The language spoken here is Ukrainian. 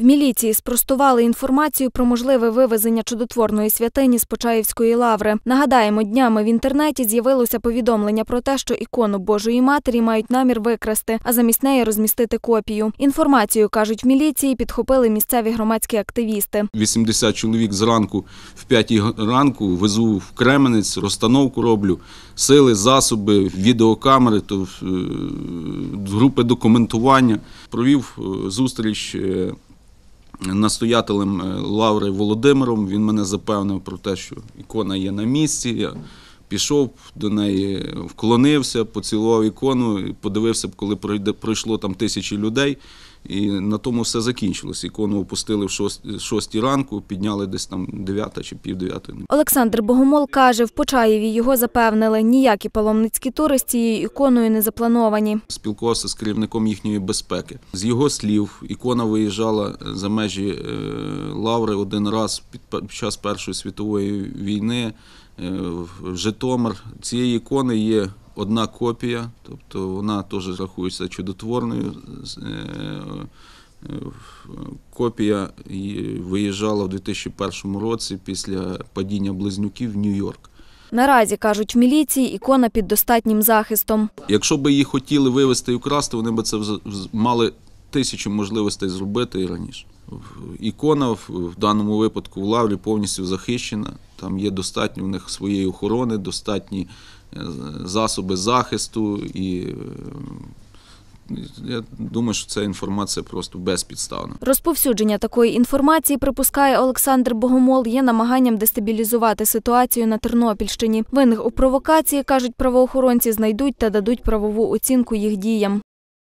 В міліції спростували інформацію про можливе вивезення чудотворної святині з Почаївської лаври. Нагадаємо, днями в інтернеті з'явилося повідомлення про те, що ікону Божої Матері мають намір викрасти, а замість неї розмістити копію. Інформацію кажуть в міліції, підхопили місцеві громадські активісти. 80 чоловік зранку в 5 ранку везу в Кременець, розстановку роблю, сили, засоби, відеокамери, то, е, групи документування. Провів е, зустріч е, настоятелем е, Лаври Володимиром. Він мене запевнив про те, що ікона є на місці. Я пішов до неї, вклонився, поцілував ікону, подивився, коли пройде- пройшло там тисячі людей. І на тому все закінчилось. Ікону опустили в 6 ранку, підняли десь там 9 чи пів 9. Олександр Богомол каже, в Почаєві його запевнили, ніякі паломницькі тури з цією іконою не заплановані. Спілкувався з керівником їхньої безпеки. З його слів, ікона виїжджала за межі е, Лаври один раз під, під час Першої світової війни е, в Житомир. Цієї ікони є одна копія, тобто вона теж рахується чудотворною. Е, Копія виїжджала в 2001 році після падіння близнюків в Нью-Йорк. Наразі, кажуть в міліції, ікона під достатнім захистом. Якщо б її хотіли вивезти і вкрасти, вони б це мали тисячу можливостей зробити і раніше. Ікона в даному випадку в лаврі повністю захищена. Там є достатньо в них своєї охорони, достатні засоби захисту і. е, Я думаю, що ця інформація просто безпідставна. Розповсюдження такої інформації, припускає Олександр Богомол, є намаганням дестабілізувати ситуацію на Тернопільщині. Винних у провокації, кажуть правоохоронці, знайдуть та дадуть правову оцінку їх діям.